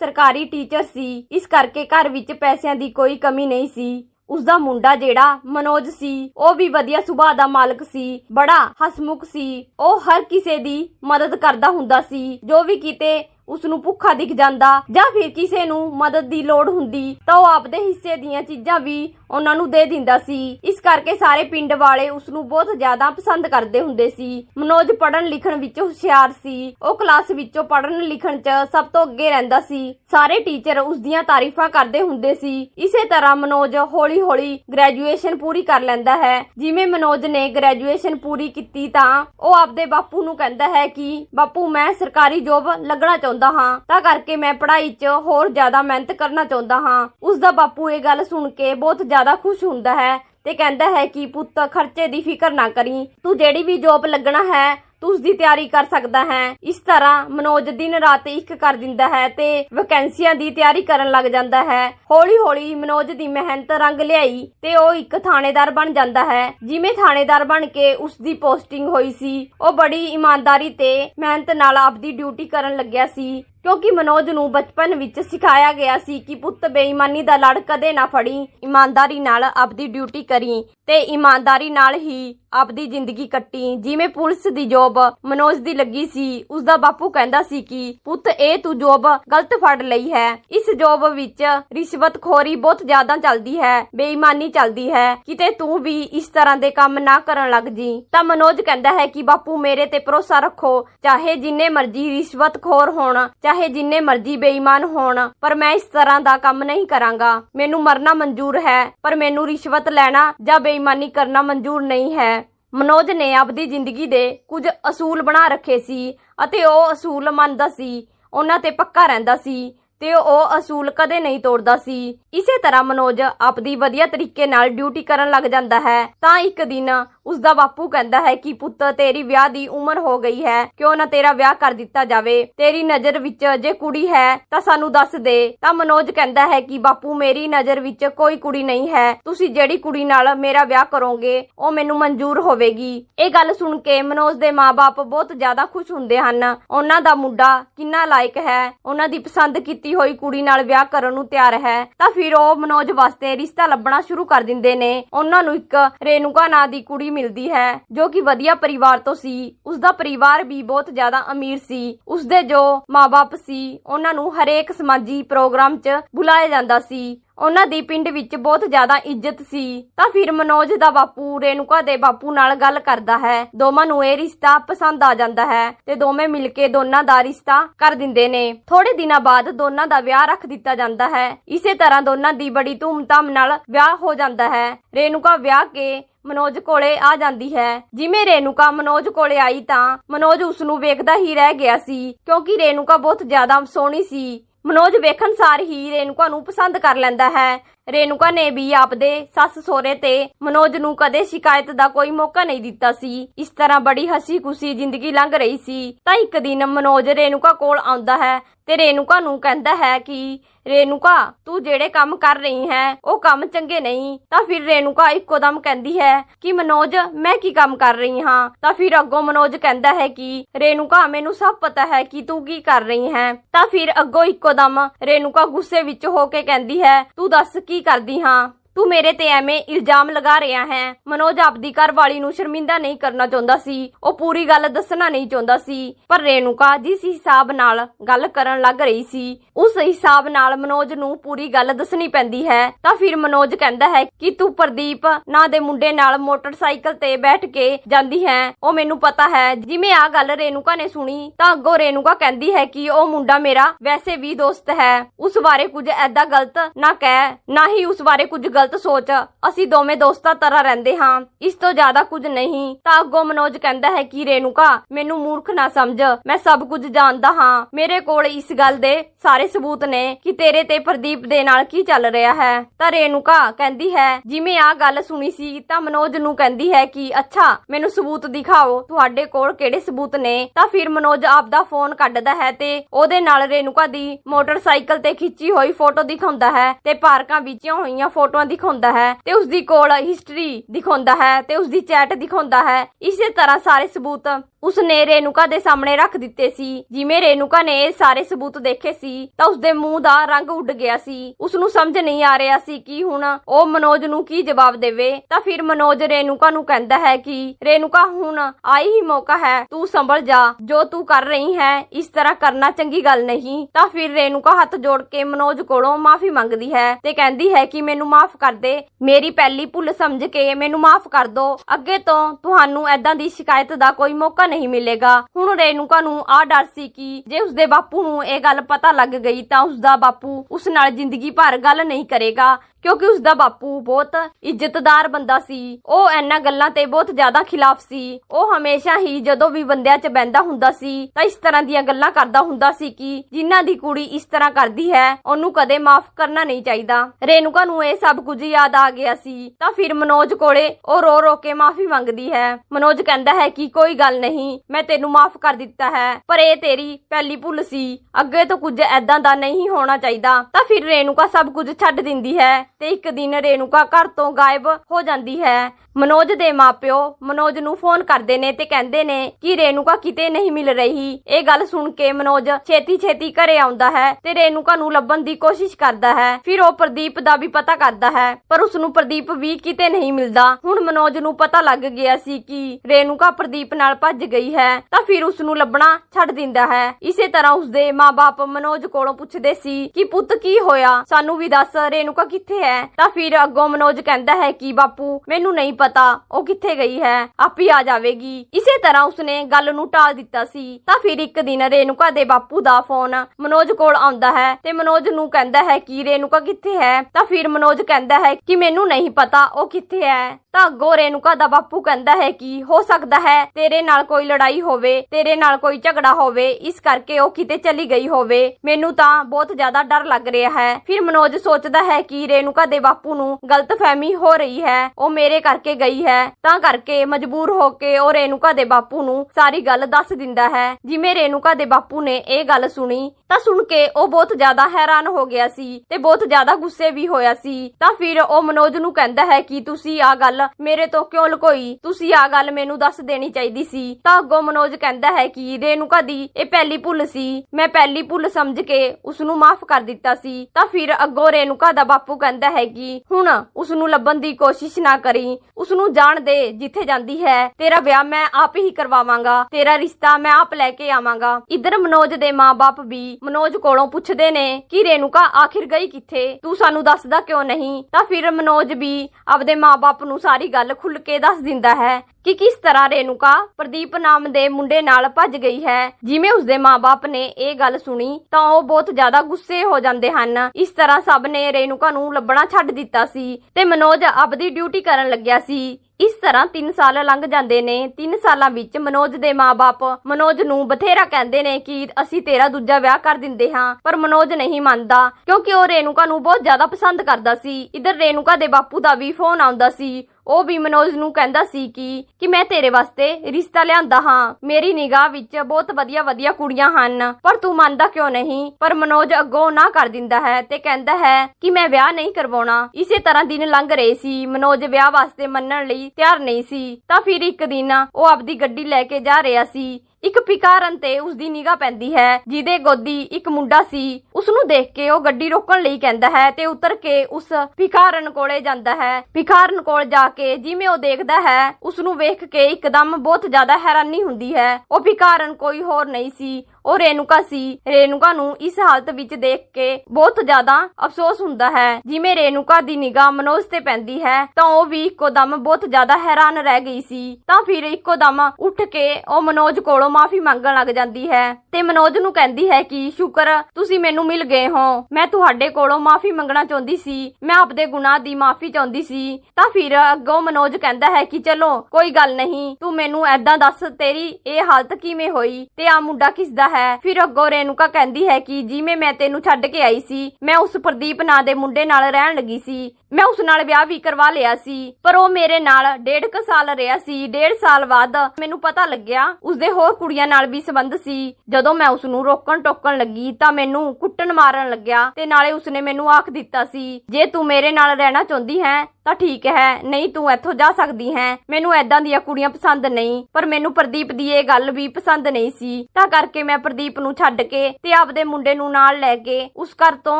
ਸਰਕਾਰੀ ਟੀਚਰ ਸੀ। ਇਸ ਕਰਕੇ ਘਰ ਵਿੱਚ ਪੈਸਿਆਂ ਦੀ ਕੋਈ ਕਮੀ ਨਹੀਂ ਸੀ। ਉਸਦਾ ਮੁੰਡਾ ਜਿਹੜਾ ਮਨੋਜ ਸੀ, ਉਹ ਵੀ ਵਧੀਆ ਸੁਭਾਅ ਦਾ ਮਾਲਕ ਸੀ, ਬੜਾ ਹਸਮੁਖ ਸੀ। ਉਹ ਹਰ ਕਿਸੇ ਦੀ ਮਦਦ ਕਰਦਾ ਹੁੰਦਾ ਸੀ, ਜੋ ਵੀ ਕਿਤੇ ਉਸ ਨੂੰ ਭੁੱਖਾ ਦਿਖ ਜਾਂਦਾ ਜਾਂ ਫਿਰ ਕਿਸੇ ਨੂੰ ਮਦਦ ਦੀ ਲੋੜ ਹੁੰਦੀ ਤਾਂ ਉਹ ਆਪਦੇ ਹਿੱਸੇ ਦੀਆਂ ਚੀਜ਼ਾਂ ਵੀ ਉਹਨਾਂ ਨੂੰ ਦੇ ਦਿੰਦਾ ਸੀ। ਇਸ ਕਰਕੇ ਸਾਰੇ ਪਿੰਡ ਵਾਲੇ ਉਸ ਨੂੰ ਬਹੁਤ ਜ਼ਿਆਦਾ ਪਸੰਦ ਕਰਦੇ ਹੁੰਦੇ ਸੀ। ਮਨੋਜ ਪੜ੍ਹਨ ਲਿਖਣ ਵਿੱਚ ਹੁਸ਼ਿਆਰ ਸੀ। ਉਹ ਕਲਾਸ ਵਿੱਚੋਂ ਪੜ੍ਹਨ ਲਿਖਣ 'ਚ ਸਭ ਤੋਂ ਅੱਗੇ ਰਹਿੰਦਾ ਸੀ। ਸਾਰੇ ਟੀਚਰ ਉਸ ਦੀਆਂ ਤਾਰੀਫਾਂ ਕਰਦੇ ਹੁੰਦੇ ਸੀ। ਇਸੇ ਤਰ੍ਹਾਂ ਮਨੋਜ ਹੌਲੀ-ਹੌਲੀ ਗ੍ਰੈਜੂਏਸ਼ਨ ਪੂਰੀ ਕਰ ਲੈਂਦਾ ਹੈ। ਜਿਵੇਂ ਮਨੋਜ ਨੇ ਗ੍ਰੈਜੂਏਸ਼ਨ ਪੂਰੀ ਕੀਤੀ ਤਾਂ ਉਹ ਆਪਦੇ ਬਾਪੂ ਨੂੰ ਕਹਿੰਦਾ ਹੈ ਕਿ, ਬਾਪੂ, ਮੈਂ ਸਰਕਾਰੀ ਜੋਬ ਲੱਗਣਾ ਚਾਹੁੰਦਾ ਹਾਂ, ਤਾਂ ਕਰਕੇ ਮੈਂ ਪੜ੍ਹਾਈ 'ਚ ਹੋਰ ਜ਼ਿਆਦਾ ਮਿਹਨਤ ਕਰਨਾ ਚਾਹੁੰਦਾ ਹਾਂ। ਉਸ ਦਾ ਬਾਪੂ ਇਹ ਗੱਲ ਸੁਣ ਕੇ ਬਹੁਤ ਜ਼ਿਆਦਾ ਖੁਸ਼ ਹੁੰਦਾ ਹੈ ਤੇ ਕਹਿੰਦਾ ਹੈ ਕਿ ਪੁੱਤ, ਖਰਚੇ ਦੀ ਫਿਕਰ ਨਾ ਕਰੀ। ਤੂੰ ਜਿਹੜੀ ਵੀ ਜੋਬ ਲੱਗਣਾ ਹੈ, ਤੂੰ ਉਸ ਦੀ ਤਿਆਰੀ ਕਰ ਸਕਦਾ ਹੈ। ਇਸ ਤਰ੍ਹਾਂ ਮਨੋਜ ਦਿਨ ਰਾਤ ਇੱਕ ਕਰ ਦਿੰਦਾ ਹੈ ਤੇ ਵੈਕੈਂਸੀਆਂ ਦੀ ਤਿਆਰੀ ਕਰਨ ਲੱਗ ਜਾਂਦਾ ਹੈ। ਹੌਲੀ ਹੌਲੀ ਮਨੋਜ ਦੀ ਮਿਹਨਤ ਰੰਗ ਲਿਆਈ ਤੇ ਉਹ ਇੱਕ ਥਾਣੇਦਾਰ ਬਣ ਜਾਂਦਾ ਹੈ। ਜਿਵੇਂ ਥਾਣੇਦਾਰ ਬਣ ਕੇ ਉਸ ਦੀ ਪੋਸਟਿੰਗ ਹੋਈ ਸੀ, ਉਹ ਬੜੀ ਇਮਾਨਦਾਰੀ ਤੇ ਮਿਹਨਤ ਨਾਲ ਆਪਦੀ ਡਿਊਟੀ ਕਰਨ ਲੱਗਿਆ ਸੀ। ਕਿਉਂਕਿ ਮਨੋਜ ਨੂੰ ਬਚਪਨ ਵਿੱਚ ਸਿਖਾਇਆ ਗਿਆ ਸੀ ਕਿ ਪੁੱਤ ਬੇਈਮਾਨੀ ਦਾ ਲੜ ਕਦੇ ਨਾ ਫੜੀ, ਇਮਾਨਦਾਰੀ ਨਾਲ ਆਪਦੀ ਡਿਊਟੀ ਕਰੀ। ਤੇ ਇਮਾਨਦਾਰੀ ਨਾਲ ਹੀ ਆਪਦੀ ਜ਼ਿੰਦਗੀ ਕੱਟੀ। ਜਿਵੇਂ ਪੁਲਿਸ ਦੀ ਜੋਬ ਮਨੋਜ ਦੀ ਲੱਗੀ ਸੀ ਉਸ ਦਾ ਬਾਪੂ ਕਹਿੰਦਾ ਸੀ ਕਿ, ਪੁੱਤ, ਇਹ ਤੂੰ ਜੋਬ ਗਲਤ ਫੜ ਲਈ ਹੈ। ਇਸ ਜੋਬ ਵਿੱਚ ਰਿਸ਼ਵਤਖੋਰੀ ਬਹੁਤ ਜ਼ਿਆਦਾ ਚੱਲਦੀ ਹੈ, ਬੇਈਮਾਨੀ ਚੱਲਦੀ ਹੈ। ਕਿਤੇ ਤੂੰ ਵੀ ਇਸ ਤਰ੍ਹਾਂ ਦੇ ਕੰਮ ਨਾ ਕਰਨ ਲੱਗ ਜੀ। ਤਾਂ ਮਨੋਜ ਕਹਿੰਦਾ ਹੈ ਕਿ, ਬਾਪੂ, ਮੇਰੇ ਤੇ ਭਰੋਸਾ ਰੱਖੋ। ਚਾਹੇ ਜਿੰਨੇ ਮਰਜ਼ੀ ਰਿਸ਼ਵਤਖੋਰ ਹੋਣ, ਚਾਹੇ ਜਿੰਨੇ ਮਰਜ਼ੀ ਬੇਈਮਾਨ ਹੋਣ, ਪਰ ਮੈਂ ਇਸ ਤਰ੍ਹਾਂ ਦਾ ਕੰਮ ਨਹੀਂ ਕਰਾਂਗਾ। ਮੈਨੂੰ ਮਰਨਾ ਮਨਜ਼ੂਰ ਹੈ, ਪਰ ਮੈਨੂੰ ਰਿਸ਼ਵਤ ਲੈਣਾ ਜਾਂ ਬੇਈਮਾਨੀ ਕਰਨਾ ਮਨਜ਼ੂਰ ਨਹੀਂ ਹੈ। ਮਨੋਜ ਨੇ ਆਪਦੀ ਜ਼ਿੰਦਗੀ ਦੇ ਕੁਝ ਅਸੂਲ ਬਣਾ ਰੱਖੇ ਸੀ ਅਤੇ ਉਹ ਅਸੂਲ ਮੰਨਦਾ ਸੀ। ਉਹਨਾਂ ਤੇ ਪੱਕਾ ਰਹਿੰਦਾ ਸੀ ਤੇ ਉਹ ਅਸੂਲ ਕਦੇ ਨਹੀਂ ਤੋੜਦਾ ਸੀ। ਇਸੇ ਤਰ੍ਹਾਂ ਮਨੋਜ ਆਪਦੀ ਵਧੀਆ ਤਰੀਕੇ ਨਾਲ ਡਿਊਟੀ ਕਰਨ ਲੱਗ ਜਾਂਦਾ ਹੈ। ਤਾਂ ਇੱਕ ਦਿਨ ਉਸ ਦਾ ਬਾਪੂ ਕਹਿੰਦਾ ਹੈ ਕਿ ਪੁੱਤ, ਤੇਰੀ ਵਿਆਹ ਦੀ ਉਮਰ ਹੋ ਗਈ ਹੈ, ਕਿਉਂ ਨਾ ਤੇਰਾ ਵਿਆਹ ਕਰ ਦਿੱਤਾ ਜਾਵੇ? ਤੇਰੀ ਨਜ਼ਰ ਵਿੱਚ ਜੇ ਕੁੜੀ ਹੈ, ਤਾਂ ਸਾਨੂੰ ਦੱਸ ਦੇ। ਤਾਂ ਮਨੋਜ ਕਹਿੰਦਾ ਹੈ ਕਿ ਬਾਪੂ, ਮੇਰੀ ਨਜ਼ਰ ਵਿੱਚ ਕੋਈ ਕੁੜੀ ਨਹੀਂ ਹੈ। ਤੁਸੀਂ ਜਿਹੜੀ ਕੁੜੀ ਨਾਲ ਮੇਰਾ ਵਿਆਹ ਕਰੋਗੇ, ਉਹ ਮੈਨੂੰ ਮਨਜ਼ੂਰ ਹੋਵੇਗੀ। ਇਹ ਗੱਲ ਸੁਣ ਕੇ ਮਨੋਜ ਦੇ ਮਾਪੇ ਬਹੁਤ ਜ਼ਿਆਦਾ ਖੁਸ਼ ਹੁੰਦੇ ਹਨ। ਉਹਨਾਂ ਦਾ ਮੁੰਡਾ ਕਿੰਨਾ ਲਾਇਕ ਹੈ। ਉਹਨਾਂ ਦੀ ਪਸੰਦ ਕੀਤੀ ਹੋਈ ਕੁੜੀ ਨਾਲ ਵਿਆਹ ਕਰਨ ਨੂੰ ਤਿਆਰ ਹੈ। ਤਾਂ ਫਿਰ ਉਹ ਮਨੋਜ ਵਾਸਤੇ ਰਿਸ਼ਤਾ ਲੱਭਣਾ ਸ਼ੁਰੂ ਕਰ ਦਿੰਦੇ ਨੇ। ਉਹਨਾਂ ਨੂੰ ਇੱਕ ਰੇਨੂਕਾ ਨਾਂ ਦੀ ਕੁੜੀ ਮਿਲਦੀ ਹੈ, ਜੋ ਕਿ ਵਧੀਆ ਪਰਿਵਾਰ ਤੋਂ ਸੀ। ਉਸ ਦਾ ਪਰਿਵਾਰ ਵੀ ਬਹੁਤ ਜ਼ਿਆਦਾ ਅਮੀਰ ਸੀ। ਉਸ ਦੇ ਜੋ ਮਾਪੇ ਸੀ, ਉਹਨਾਂ ਨੂੰ ਹਰੇਕ ਸਮਾਜੀ ਪ੍ਰੋਗਰਾਮ 'ਚ ਬੁਲਾਇਆ ਜਾਂਦਾ ਸੀ। ਉਹਨਾਂ ਦੀ ਪਿੰਡ ਵਿੱਚ ਬਹੁਤ ਜ਼ਿਆਦਾ ਇੱਜ਼ਤ ਸੀ। ਤਾਂ ਫਿਰ ਮਨੋਜ ਦਾ ਬਾਪੂ ਰੇਨੂਕਾ ਦੇ ਬਾਪੂ ਨਾਲ ਗੱਲ ਕਰਦਾ ਹੈ। ਦੋਵਾਂ ਨੂੰ ਇਹ ਰਿਸ਼ਤਾ ਪਸੰਦ ਆ ਜਾਂਦਾ ਹੈ ਤੇ ਦੋਵੇਂ ਮਿਲ ਕੇ ਦੋਨਾਂ ਦਾ ਰਿਸ਼ਤਾ ਕਰ ਦਿੰਦੇ ਨੇ। ਥੋੜੇ ਦਿਨਾਂ ਬਾਅਦ ਦੋਨਾਂ ਦਾ ਵਿਆਹ ਰੱਖ ਦਿੱਤਾ ਜਾਂਦਾ ਹੈ। ਇਸੇ ਤਰ੍ਹਾਂ ਦੋਨਾਂ ਦੀ ਬੜੀ ਧੂਮਧਾਮ ਨਾਲ ਵਿਆਹ ਹੋ ਜਾਂਦਾ ਹੈ। ਰੇਨੂਕਾ ਵਿਆਹ ਕੇ ਮਨੋਜ ਕੋਲੇ ਆ ਜਾਂਦੀ ਹੈ। ਜਿਵੇਂ ਰੇਨੂਕਾ ਮਨੋਜ ਕੋਲੇ ਆਈ ਤਾਂ ਮਨੋਜ ਉਸ ਨੂੰ ਵੇਖਦਾ ਹੀ ਰਹਿ ਗਿਆ ਸੀ, ਕਿਉਂਕਿ ਰੇਨੂਕਾ ਬਹੁਤ ਜ਼ਿਆਦਾ ਸੋਹਣੀ ਸੀ। ਮਨੋਜ ਵੇਖਣ ਸਾਰ ਹੀ ਰੇਨੂਕਾ ਨੂੰ ਪਸੰਦ ਕਰ ਲੈਂਦਾ ਹੈ। ਰੇਨੂਕਾ ਨੇ ਵੀ ਆਪਦੇ ਸੱਸ ਸਹੁਰੇ ਤੇ ਮਨੋਜ ਨੂੰ ਕਦੇ ਸ਼ਿਕਾਇਤ ਦਾ ਕੋਈ ਮੌਕਾ ਨਹੀਂ ਦਿੱਤਾ ਸੀ। ਇਸ ਤਰ੍ਹਾਂ ਬੜੀ ਹਸੀ ਖੁਸ਼ੀ ਜ਼ਿੰਦਗੀ ਲੰਘ ਰਹੀ ਸੀ। ਤਾਂ ਇੱਕ ਦਿਨ ਮਨੋਜ ਰੇਨੂਕਾ ਕੋਲ ਆਉਂਦਾ ਹੈ। ਤੇ ਰੇਨੂਕਾ ਨੂੰ ਕਹਿੰਦਾ ਹੈ ਕਿ ਰੇਨੂਕਾ ਤੂੰ ਜਿਹੜੇ ਕੰਮ ਕਰ ਰਹੀ ਹੈ, ਉਹ ਕੰਮ ਚੰਗੇ ਨਹੀਂ। ਤਾਂ ਫਿਰ ਰੇਨੂਕਾ ਇੱਕੋ ਦਮ ਕਹਿੰਦੀ ਹੈ ਕਿ, ਮਨੋਜ, ਮੈਂ ਕੀ ਕੰਮ ਕਰ ਰਹੀ ਹਾਂ? ਤਾਂ ਫਿਰ ਅੱਗੋਂ ਮਨੋਜ ਕਹਿੰਦਾ ਹੈ ਕਿ ਰੇਨੂਕਾ ਮੈਨੂੰ ਸਭ ਪਤਾ ਹੈ ਕਿ ਤੂੰ ਕੀ ਕਰ ਰਹੀ ਹੈ। ਤਾਂ ਫਿਰ ਅੱਗੋਂ ਇੱਕੋ ਦਮ ਰੇਨੂਕਾ ਗੁੱਸੇ ਵਿੱਚ ਹੋ ਕੇ ਕਹਿੰਦੀ ਹੈ, ਤੂੰ ਦੱਸ ਕੀ ਕਰਦੀ ਹਾਂ? ਤੂੰ ਮੇਰੇ ਤੇ ਐਵੇਂ ਇਲਜ਼ਾਮ ਲਗਾ ਰਿਹਾ ਹੈ? ਮਨੋਜ ਆਪਦੀ ਘਰਵਾਲੀ ਨੂੰ ਸ਼ਰਮਿੰਦਾ ਨਹੀਂ ਕਰਨਾ ਚਾਹੁੰਦਾ ਸੀ। ਉਹ ਪੂਰੀ ਗੱਲ ਦੱਸਣਾ ਨਹੀਂ ਚਾਹੁੰਦਾ ਸੀ। ਪਰ ਰੇਨੂਕਾ ਜਿਸ ਹਿਸਾਬ ਨਾਲ ਗੱਲ ਕਰਨ ਲੱਗ ਰਹੀ ਸੀ, ਉਸ ਹਿਸਾਬ ਨਾਲ ਮਨੋਜ ਨੂੰ ਪੂਰੀ ਗੱਲ ਦੱਸਣੀ ਪੈਂਦੀ ਹੈ। ਤਾਂ ਫਿਰ ਮਨੋਜ ਕਹਿੰਦਾ ਹੈ ਕਿ ਤੂੰ ਪ੍ਰਦੀਪ ਨਾ ਦੇ ਮੁੰਡੇ ਨਾਲ ਮੋਟਰਸਾਈਕਲ ਤੇ ਬੈਠ ਕੇ ਜਾਂਦੀ ਹੈ। ਉਹ ਮੈਨੂੰ ਪਤਾ ਹੈ। ਜਿਵੇਂ ਆ ਗੱਲ ਰੇਨੂਕਾ ਨੇ ਸੁਣੀ, ਤਾਂ ਅੱਗੋਂ ਰੇਨੂਕਾ ਕਹਿੰਦੀ ਹੈ ਕਿ ਉਹ ਮੁੰਡਾ ਮੇਰਾ ਵੈਸੇ ਵੀ ਦੋਸਤ ਹੈ। ਉਸ ਬਾਰੇ ਕੁਝ ਐਦਾਂ ਗਲਤ ਨਾ ਕਹਿ, ਨਾ ਹੀ ਉਸ ਬਾਰੇ ਕੁਝ ਗਲਤ ਸੋਚ, ਅਸੀਂ ਦੋਵੇਂ ਦੋਸਤਾਂ ਤਰ੍ਹਾਂ ਰਹਿੰਦੇ ਹਾਂ। ਇਸ ਤੋਂ ਜ਼ਿਆਦਾ ਕੁਝ ਨਹੀਂ। ਤਾਂ ਅੱਗੋਂ ਮਨੋਜ ਕਹਿੰਦਾ ਹੈ ਕਿ ਰੇਨੂਕਾ ਮੈਨੂੰ ਮੂਰਖ ਨਾ ਸਮਝ। ਮੈਂ ਸਭ ਕੁਝ ਜਾਣਦਾ ਹਾਂ। ਮੇਰੇ ਕੋਲ ਇਸ ਗੱਲ ਦੇ ਸਾਰੇ ਸਬੂਤ ਨੇ ਕਿ ਤੇਰੇ ਤੇ ਪ੍ਰਦੀਪ ਦੇ ਨਾਲ ਕੀ ਚੱਲ ਰਿਹਾ ਹੈ। ਤਾਂ ਰੇਨੂਕਾ ਕਹਿੰਦੀ ਹੈ, ਜਿਵੇਂ ਆ ਗੱਲ ਸੁਣੀ ਸੀ, ਤਾਂ ਮਨੋਜ ਨੂੰ ਕਹਿੰਦੀ ਹੈ ਕਿ, ਅੱਛਾ, ਮੈਨੂੰ ਸਬੂਤ ਦਿਖਾਓ। ਤੁਹਾਡੇ ਕੋਲ ਕਿਹੜੇ ਸਬੂਤ ਨੇ? ਤਾਂ ਫਿਰ ਮਨੋਜ ਆਪਦਾ ਫੋਨ ਕੱਢਦਾ ਹੈ ਤੇ ਉਹਦੇ ਨਾਲ ਰੇਨੂਕਾ ਦੀ ਮੋਟਰਸਾਈਕਲ ਤੇ ਖਿੱਚੀ ਹੋਈ ਫੋਟੋ ਦਿਖਾਉਂਦਾ ਹੈ ਤੇ ਪਾਰਕਾਂ ਵਿੱਚੋਂ ਹੋਈਆਂ ਫੋਟੋਆਂ ਦਿਖਾਉਂਦਾ ਹੈ ਤੇ ਉਸ ਦੀ ਕੋਲ ਹਿਸਟਰੀ ਦਿਖਾਉਂਦਾ ਹੈ ਤੇ ਉਸ ਦੀ ਚੈਟ ਦਿਖਾਉਂਦਾ ਹੈ। ਇਸੇ ਤਰ੍ਹਾਂ ਸਾਰੇ ਸਬੂਤ ਉਸਨੇ ਰੇਨੂਕਾ ਦੇ ਸਾਹਮਣੇ ਰੱਖ ਦਿੱਤੇ ਸੀ। ਜਿਵੇਂ ਰੇਨੂਕਾ ਨੇ ਇਹ ਸਾਰੇ ਸਬੂਤ ਦੇਖੇ ਸੀ, ਤਾਂ ਉਸਦੇ ਮੂੰਹ ਦਾ ਰੰਗ ਉੱਡ ਗਿਆ ਸੀ। ਉਸ ਨੂੰ ਸਮਝ ਨਹੀਂ ਆ ਰਿਹਾ ਸੀ ਕਿ ਹੁਣ ਉਹ ਮਨੋਜ ਨੂੰ ਕੀ ਜਵਾਬ ਦੇਵੇ। ਤਾਂ ਫਿਰ ਮਨੋਜ ਰੇਨੂਕਾ ਨੂੰ ਕਹਿੰਦਾ ਹੈ ਕਿ ਰੇਨੂਕਾ ਹੁਣ ਆਈ ਹੀ ਮੌਕਾ ਹੈ, ਤੂੰ ਸੰਭਲ ਜਾ। ਜੋ ਤੂੰ ਕਰ ਰਹੀ ਹੈ, ਇਸ ਤਰ੍ਹਾਂ ਕਰਨਾ ਚੰਗੀ ਗੱਲ ਨਹੀਂ। ਤਾਂ ਫਿਰ ਰੇਨੂਕਾ ਹੱਥ ਜੋੜ ਕੇ ਮਨੋਜ ਕੋਲੋਂ ਮਾਫੀ ਮੰਗਦੀ ਹੈ ਤੇ ਕਹਿੰਦੀ ਹੈ ਕਿ, ਮੈਨੂੰ ਮਾਫ ਕਰ ਦੇ। ਮੇਰੀ ਪਹਿਲੀ ਭੁੱਲ ਸਮਝ ਕੇ ਮੈਨੂੰ ਮਾਫ ਕਰ ਦੋ। ਅੱਗੇ ਤੋਂ ਤੁਹਾਨੂੰ ਐਦਾਂ ਦੀ ਸ਼ਿਕਾਇਤ ਦਾ ਕੋਈ ਮੌਕਾ ਨਹੀਂ ਮਿਲੇਗਾ। ਹੁਣ ਰੇਨੂਕਾ ਨੂੰ ਆ ਡਰ ਸੀ ਕਿ ਜੇ ਉਸਦੇ ਬਾਪੂ ਨੂੰ ਇਹ ਗੱਲ ਪਤਾ ਲੱਗ ਗਈ ਤਾਂ ਉਸਦਾ ਬਾਪੂ ਉਸ ਨਾਲ ਜ਼ਿੰਦਗੀ ਭਰ ਗੱਲ ਨਹੀਂ ਕਰੇਗਾ। ਕਿਉਂਕਿ ਉਸਦਾ ਬਾਪੂ ਬਹੁਤ ਇੱਜ਼ਤਦਾਰ ਬੰਦਾ ਸੀ। ਉਹ ਇਹਨਾਂ ਗੱਲਾਂ ਤੇ ਬਹੁਤ ਜ਼ਿਆਦਾ ਖਿਲਾਫ ਸੀ। ਉਹ ਹਮੇਸ਼ਾ ਹੀ ਜਦੋਂ ਵੀ ਬੰਦਿਆਂ 'ਚ ਬੈੰਦਾ ਹੁੰਦਾ ਸੀ, ਤਾਂ ਇਸ ਤਰ੍ਹਾਂ ਦੀਆਂ ਗੱਲਾਂ ਕਰਦਾ ਹੁੰਦਾ ਸੀ ਕਿ ਜਿਨ੍ਹਾਂ ਦੀ ਕੁੜੀ ਇਸ ਤਰ੍ਹਾਂ ਕਰਦੀ ਹੈ, ਉਹਨੂੰ ਕਦੇ ਮਾਫ ਕਰਨਾ ਨਹੀਂ ਚਾਹੀਦਾ। ਰੇਨੂਕਾ ਨੂੰ ਇਹ ਸਭ ਕੁਝ ਯਾਦ ਆ ਗਿਆ ਸੀ। ਤਾਂ ਫਿਰ ਮਨੋਜ ਕੋਲੇ ਉਹ ਰੋ ਰੋ ਕੇ ਮਾਫੀ ਮੰਗਦੀ ਹੈ। ਮਨੋਜ ਕਹਿੰਦਾ ਹੈ ਕਿ ਕੋਈ ਗੱਲ ਨਹੀਂ, ਮੈਂ ਤੈਨੂੰ ਮਾਫ ਕਰ ਦਿੱਤਾ ਹੈ, ਪਰ ਇਹ ਤੇਰੀ ਪਹਿਲੀ ਭੁੱਲ ਸੀ। ਅੱਗੇ ਤੋਂ ਕੁਝ ਐਦਾਂ ਦਾ ਨਹੀਂ ਹੋਣਾ ਚਾਹੀਦਾ। ਤਾਂ ਫਿਰ ਰੇਨੂਕਾ ਸਭ ਕੁਝ ਛੱਡ ਦਿੰਦੀ ਹੈ। ਤੇ ਇੱਕ ਦਿਨ ਰੇਨੂਕਾ ਘਰ ਤੋਂ ਗਾਇਬ ਹੋ ਜਾਂਦੀ ਹੈ। ਮਨੋਜ ਦੇ ਮਾਪਿਓ ਮਨੋਜ ਨੂੰ ਫੋਨ ਕਰਦੇ ਨੇ ਤੇ ਕਹਿੰਦੇ ਨੇ ਕਿ ਰੇਨੂਕਾ ਕਿਤੇ ਨਹੀਂ ਮਿਲ ਰਹੀ। ਇਹ ਗੱਲ ਸੁਣ ਕੇ ਮਨੋਜ ਛੇਤੀ ਛੇਤੀ ਘਰੇ ਆਉਂਦਾ ਹੈ ਤੇ ਰੇਨੂਕਾ ਨੂੰ ਲੱਭਣ ਦੀ ਕੋਸ਼ਿਸ਼ ਕਰਦਾ ਹੈ। ਫਿਰ ਉਹ ਪ੍ਰਦੀਪ ਦਾ ਵੀ ਪਤਾ ਕਰਦਾ ਹੈ, ਪਰ ਉਸ ਨੂੰ ਪ੍ਰਦੀਪ ਵੀ ਕਿਤੇ ਨਹੀਂ ਮਿਲਦਾ। ਹੁਣ ਮਨੋਜ ਨੂੰ ਪਤਾ ਲੱਗ ਗਿਆ ਸੀ ਕਿ ਰੇਨੂਕਾ ਪ੍ਰਦੀਪ ਨਾਲ ਭੱਜ ਗਈ ਹੈ, ਤਾਂ ਫਿਰ ਉਸ ਨੂੰ ਲੱਭਣਾ ਛੱਡ ਦਿੰਦਾ ਹੈ। ਇਸੇ ਤਰ੍ਹਾਂ ਉਸਦੇ ਮਾਪੇ ਮਨੋਜ ਕੋਲੋਂ ਪੁੱਛਦੇ ਸੀ ਕਿ, ਪੁੱਤ, ਕੀ ਹੋਇਆ? ਸਾਨੂੰ ਵੀ ਦੱਸ ਰੇਨੂਕਾ ਕਿੱਥੇ ਹੈ ਤਾਂ ਫਿਰ ਅੱਗੋਂ ਮਨੋਜ ਕਹਿੰਦਾ ਹੈ ਕਿ ਬਾਪੂ, ਮੈਨੂੰ ਨਹੀਂ ਪਤਾ, ਉਹ ਕਿੱਥੇ ਗਈ ਹੈ, ਆਪੀ ਆ ਜਾਵੇਗੀ। ਇਸੇ ਤਰ੍ਹਾਂ ਉਸਨੇ ਗੱਲ ਨੂੰ ਟਾਲ ਦਿੱਤਾ ਸੀ। ਤਾਂ ਫਿਰ ਇੱਕ ਦਿਨ ਰੇਨੂਕਾ ਦੇ ਬਾਪੂ ਦਾ ਫੋਨ ਮਨੋਜ ਕੋਲ ਆਉਂਦਾ ਹੈ ਤੇ ਮਨੋਜ ਨੂੰ ਕਹਿੰਦਾ ਹੈ ਕਿ ਰੇਨੂਕਾ ਕਿੱਥੇ ਹੈ? ਤਾਂ ਫਿਰ ਮਨੋਜ ਕਹਿੰਦਾ ਹੈ ਕਿ ਮੈਨੂੰ ਨਹੀਂ ਪਤਾ, ਉਹ ਕਿੱਥੇ ਹੈ? ਤਾਂ ਅੱਗੋਂ ਰੇਨੂਕਾ ਦਾ ਬਾਪੂ ਕਹਿੰਦਾ ਹੈ ਕਿ ਹੋ ਸਕਦਾ ਹੈ ਤੇਰੇ ਨਾਲ ਕੋਈ ਲੜਾਈ ਹੋਵੇ, ਤੇਰੇ ਨਾਲ ਕੋਈ ਝਗੜਾ ਹੋਵੇ, ਇਸ ਕਰਕੇ ਉਹ ਕਿਤੇ ਚਲੀ ਗਈ ਹੋਵੇ। ਮੈਨੂੰ ਤਾਂ ਬਹੁਤ ਜ਼ਿਆਦਾ ਡਰ ਲੱਗ ਰਿਹਾ ਹੈ। ਫਿਰ ਮਨੋਜ ਸੋਚਦਾ ਹੈ ਕਿ ਰੇਨੂਕਾ ਦੇ ਬਾਪੂ ਨੂੰ ਗਲਤਫਹਿਮੀ ਹੋ ਰਹੀ ਹੈ, ਉਹ ਮੇਰੇ ਕਰਕੇ ਗਈ ਹੈ, ਤਾਂ ਕਰਕੇ ਮਜਬੂਰ ਹੋ ਕੇ ਉਹ ਰੇਨੂਕਾ ਦੇ ਬਾਪੂ ਨੂੰ ਸਾਰੀ ਗੱਲ ਦੱਸ ਦਿੰਦਾ ਹੈ। ਜਿਵੇਂ ਰੇਨੂਕਾ ਦੇ ਬਾਪੂ ਨੇ ਇਹ ਗੱਲ ਸੁਣੀ, ਤਾਂ ਸੁਣ ਕੇ ਉਹ ਬਹੁਤ ਜ਼ਿਆਦਾ ਹੈਰਾਨ ਹੋ ਗਿਆ ਸੀ ਤੇ ਬਹੁਤ ਜ਼ਿਆਦਾ ਗੁੱਸੇ ਵੀ ਹੋਇਆ ਸੀ। ਤਾਂ ਫਿਰ ਉਹ ਮਨੋਜ ਨੂੰ ਕਹਿੰਦਾ ਹੈ ਕਿ ਤੁਸੀਂ ਆ ਗੱਲ ਮੇਰੇ ਤੋਂ ਕਿਉਂ ਲੁਕੋਈ? ਤੁਸੀਂ ਆ ਗੱਲ ਮੈਨੂੰ ਦੱਸ ਦੇਣੀ ਚਾਹੀਦੀ ਸੀ। ਤਾਂ ਅੱਗੋਂ ਮਨੋਜ ਕਹਿੰਦਾ ਹੈ ਕਿ ਰੇਨੂਕਾ ਦੀ ਇਹ ਪਹਿਲੀ ਭੁੱਲ ਸੀ। ਮੈਂ ਪਹਿਲੀ ਭੁੱਲ ਸਮਝ ਕੇ ਉਸ ਨੂੰ ਮਾਫ ਕਰ ਦਿੱਤਾ ਸੀ। ਤਾਂ ਫਿਰ ਅੱਗੋਂ ਰੇਨੂਕਾ ਦਾ ਬਾਪੂ ਕਹਿੰਦਾ ਹੈ ਕਿ ਹੁਣ ਉਸ ਨੂੰ ਲੱਭਣ ਦੀ ਕੋਸ਼ਿਸ਼ ਨਾ ਕਰੀ। ਉਸ ਨੂੰ ਜਾਣ ਦੇ ਜਿੱਥੇ ਜਾਂਦੀ ਹੈ, ਤੇਰਾ ਵਿਆਹ ਮੈਂ ਆਪ ਹੀ ਕਰਵਾਵਾਂਗਾ। ਤੇਰਾ ਰਿਸ਼ਤਾ ਮੈਂ ਆਪ ਲੈ ਕੇ ਆਵਾਂਗਾ। ਇਧਰ ਮਨੋਜ ਦੇ ਮਾਪੇ ਵੀ ਮਨੋਜ ਕੋਲੋਂ ਪੁੱਛਦੇ ਨੇ, ਕਿ ਰੇਨੂਕਾ ਆਖਿਰ ਗਈ ਕਿੱਥੇ? ਤੂੰ ਸਾਨੂੰ ਦੱਸਦਾ ਕਿਉਂ ਨਹੀਂ? ਤਾਂ ਫਿਰ ਮਨੋਜ ਵੀ ਆਪਦੇ ਮਾਪੇ ਨੂੰ ਸਾਰੀ ਗੱਲ ਖੁੱਲ ਕੇ ਦੱਸ ਦਿੰਦਾ ਹੈ। ਕਿ ਕਿਸ ਤਰ੍ਹਾਂ ਰੇਨੂਕਾ ਪ੍ਰਦੀਪ ਨਾਮ ਦੇ ਮੁੰਡੇ ਨਾਲ ਭੱਜ ਗਈ ਹੈ? ਜਿਵੇਂ ਉਸਦੇ ਮਾਪੇ ਨੇ ਇਹ ਗੱਲ ਸੁਣੀ, ਤਾਂ ਉਹ ਬਹੁਤ ਜ਼ਿਆਦਾ ਗੁੱਸੇ ਹੋ ਜਾਂਦੇ ਹਨ। ਇਸ ਤਰ੍ਹਾਂ ਸਭ ਨੇ ਰੇਨੂਕਾ ਨੂੰ ਲੱਭਣਾ ਛੱਡ ਦਿੱਤਾ ਸੀ ਤੇ ਮਨੋਜ ਆਪਦੀ ਡਿਊਟੀ ਕਰਨ ਲੱਗਿਆ ਸੀ। ਇਸ ਤਰ੍ਹਾਂ 3 ਸਾਲ ਲੰਘ ਜਾਂਦੇ ਨੇ। 3 ਸਾਲਾਂ ਵਿੱਚ ਮਨੋਜ ਦੇ ਮਾਪੇ ਮਨੋਜ ਨੂੰ ਬਥੇਰਾ ਕਹਿੰਦੇ ਨੇ ਕਿ ਅਸੀਂ ਤੇਰਾ ਦੂਜਾ ਵਿਆਹ ਕਰ ਦਿੰਦੇ ਹਾਂ, ਪਰ ਮਨੋਜ ਨਹੀਂ ਮੰਨਦਾ, ਕਿਉਂਕਿ ਉਹ ਰੇਨੂਕਾ ਨੂੰ ਬਹੁਤ ਜ਼ਿਆਦਾ ਪਸੰਦ ਕਰਦਾ ਸੀ। ਇਧਰ ਰੇਨੂਕਾ ਦੇ ਬਾਪੂ ਦਾ ਵੀ ਫੋਨ ਆਉਂਦਾ ਸੀ। ਉਹ ਵੀ ਮਨੋਜ ਨੂੰ ਕਹਿੰਦਾ ਸੀ ਕਿ ਕਿ ਮੈਂ ਤੇਰੇ ਵਾਸਤੇ ਰਿਸ਼ਤਾ ਲਿਆਂਦਾ ਹਾਂ। ਮੇਰੀ ਨਿਗਾਹ ਵਿੱਚ ਬਹੁਤ ਵਧੀਆ ਵਧੀਆ ਕੁੜੀਆਂ ਹਨ। ਪਰ ਤੂੰ ਮੰਨਦਾ ਕਿਉਂ ਨਹੀਂ? ਪਰ ਮਨੋਜ ਅੱਗੋਂ ਨਾ ਕਰ ਦਿੰਦਾ ਹੈ ਤੇ ਕਹਿੰਦਾ ਹੈ ਕਿ ਮੈਂ ਵਿਆਹ ਨਹੀਂ ਕਰਵਾਉਣਾ। ਇਸੇ ਤਰ੍ਹਾਂ ਦਿਨ ਲੰਘ ਰਹੇ ਸੀ। ਮਨੋਜ ਵਿਆਹ ਵਾਸਤੇ ਮੰਨਣ ਲਈ ਤਿਆਰ ਨਹੀਂ ਸੀ। ਤਾਂ ਫਿਰ ਇੱਕ ਦਿਨ ਉਹ ਆਪਦੀ ਗੱਡੀ ਲੈ ਕੇ ਜਾ ਰਿਹਾ ਸੀ। ਇੱਕ ਪਿਕਾਰਨ ਤੇ ਉਸਦੀ ਨਿਗਾਹ ਪੈਂਦੀ ਹੈ, ਜਿਹਦੇ ਗੋਦੀ ਇੱਕ ਮੁੰਡਾ ਸੀ। ਉਸ ਨੂੰ ਦੇਖ ਕੇ ਉਹ ਗੱਡੀ ਰੋਕਣ ਲਈ ਕਹਿੰਦਾ ਹੈ ਤੇ ਉਤਰ ਕੇ ਉਸ ਪਿਕਾਰਨ ਕੋਲੇ ਜਾਂਦਾ ਹੈ। ਪਿਕਾਰਨ ਕੋਲ ਜਾ ਕੇ ਜਿਵੇਂ ਉਹ ਦੇਖਦਾ ਹੈ ਉਸ ਨੂੰ ਵੇਖ ਕੇ ਇੱਕਦਮ ਬਹੁਤ ਜ਼ਿਆਦਾ ਹੈਰਾਨੀ ਹੁੰਦੀ ਹੈ। ਉਹ ਪਿਕਾਰਨ ਕੋਈ ਹੋਰ ਨਹੀਂ ਸੀ। ਉਹ ਰੇਨੂਕਾ ਸੀ। ਰੇਨੂਕਾ ਨੂੰ ਇਸ ਹਾਲਤ ਵਿੱਚ ਦੇਖ ਕੇ ਬਹੁਤ ਜ਼ਿਆਦਾ ਅਫਸੋਸ ਹੁੰਦਾ ਹੈ। ਜਿਵੇਂ ਰੇਨੂਕਾ ਦੀ ਨਿਗਾਹ ਮਨੋਜ ਤੇ ਪੈਂਦੀ ਹੈ, ਤਾਂ ਉਹ ਵੀ ਇੱਕੋ ਦਮ ਬਹੁਤ ਜ਼ਿਆਦਾ ਹੈਰਾਨ ਰਹਿ ਗਈ ਸੀ। ਤਾਂ ਫਿਰ ਇੱਕੋ ਦਮ ਉੱਠ ਕੇ ਉਹ ਮਨੋਜ ਕੋਲੋਂ ਮਾਫੀ ਮੰਗਣ ਲੱਗ ਜਾਂਦੀ ਹੈ ਤੇ ਮਨੋਜ ਨੂੰ ਕਹਿੰਦੀ ਹੈ ਕਿ, ਸ਼ੁਕਰ, ਤੁਸੀਂ ਮੈਨੂੰ ਮਿਲ ਗਏ ਹੋ। ਮੈਂ ਤੁਹਾਡੇ ਕੋਲੋਂ ਮਾਫੀ ਮੰਗਣਾ ਚਾਹੁੰਦੀ ਸੀ। ਮੈਂ ਆਪਦੇ ਗੁਨਾਹ ਦੀ ਮਾਫੀ ਚਾਹੁੰਦੀ ਸੀ। ਤਾਂ ਫਿਰ ਅੱਗੋਂ ਮਨੋਜ ਕਹਿੰਦਾ ਹੈ ਕਿ, ਚਲੋ, ਕੋਈ ਗੱਲ ਨਹੀਂ। ਤੂੰ ਮੈਨੂੰ ਐਦਾਂ ਦੱਸ, ਤੇਰੀ ਇਹ ਹਾਲਤ ਕਿਵੇਂ ਹੋਈ? ਤੇ ਆ ਮੁੰਡਾ ਕਿਸ ਦਾ ਹੈ? ਫਿਰ ਅੱਗੋਂ ਰੇਨੂਕਾ ਕਹਿੰਦੀ ਹੈ ਕਿ ਜਿਵੇਂ ਮੈਂ ਤੈਨੂੰ ਛੱਡ ਕੇ ਆਈ ਸੀ, ਮੈਂ ਉਸ ਪ੍ਰਦੀਪ ਨਾਂ ਦੇ ਮੁੰਡੇ ਨਾਲ ਰਹਿਣ ਲੱਗੀ ਸੀ। ਮੈਂ ਉਸ ਨਾਲ ਵਿਆਹ ਵੀ ਕਰਵਾ ਲਿਆ ਸੀ, ਪਰ ਉਹ ਮੇਰੇ ਨਾਲ ਡੇਢ ਕੁ ਸਾਲ ਰਿਹਾ ਸੀ। ਡੇਢ ਸਾਲ ਬਾਅਦ ਮੈਨੂੰ ਪਤਾ ਲੱਗਿਆ, ਉਸਦੇ ਹੋਰ ਕੁੜੀਆਂ ਨਾਲ ਵੀ ਸੰਬੰਧ ਸੀ। ਜਦੋਂ ਮੈਂ ਉਸ ਨੂੰ ਰੋਕਣ ਟੋਕਣ ਲੱਗੀ, ਤਾਂ ਮੈਨੂੰ ਕੁੱਟਣ ਮਾਰਨ ਲੱਗਿਆ ਤੇ ਨਾਲੇ ਉਸਨੇ ਮੈਨੂੰ ਆਖ ਦਿੱਤਾ ਸੀ, ਜੇ ਤੂੰ ਮੇਰੇ ਨਾਲ ਰਹਿਣਾ ਚਾਹੁੰਦੀ ਹੈ ਤਾਂ ਠੀਕ ਹੈ, ਨਹੀਂ ਤੂੰ ਇੱਥੋਂ ਜਾ ਸਕਦੀ ਹੈ। ਮੈਨੂੰ ਐਦਾਂ ਦੀਆਂ ਕੁੜੀਆਂ ਪਸੰਦ ਨਹੀਂ, ਪਰ ਮੈਨੂੰ ਪ੍ਰਦੀਪ ਦੀ ਇਹ ਗੱਲ ਵੀ ਪਸੰਦ ਨਹੀਂ ਸੀ। ਤਾਂ ਕਰਕੇ ਮੈਂ ਪ੍ਰਦੀਪ ਨੂੰ ਛੱਡ ਕੇ ਤੇ ਆਪਦੇ ਮੁੰਡੇ ਨੂੰ ਨਾਲ ਲੈ ਕੇ ਉਸ ਘਰ ਤੋਂ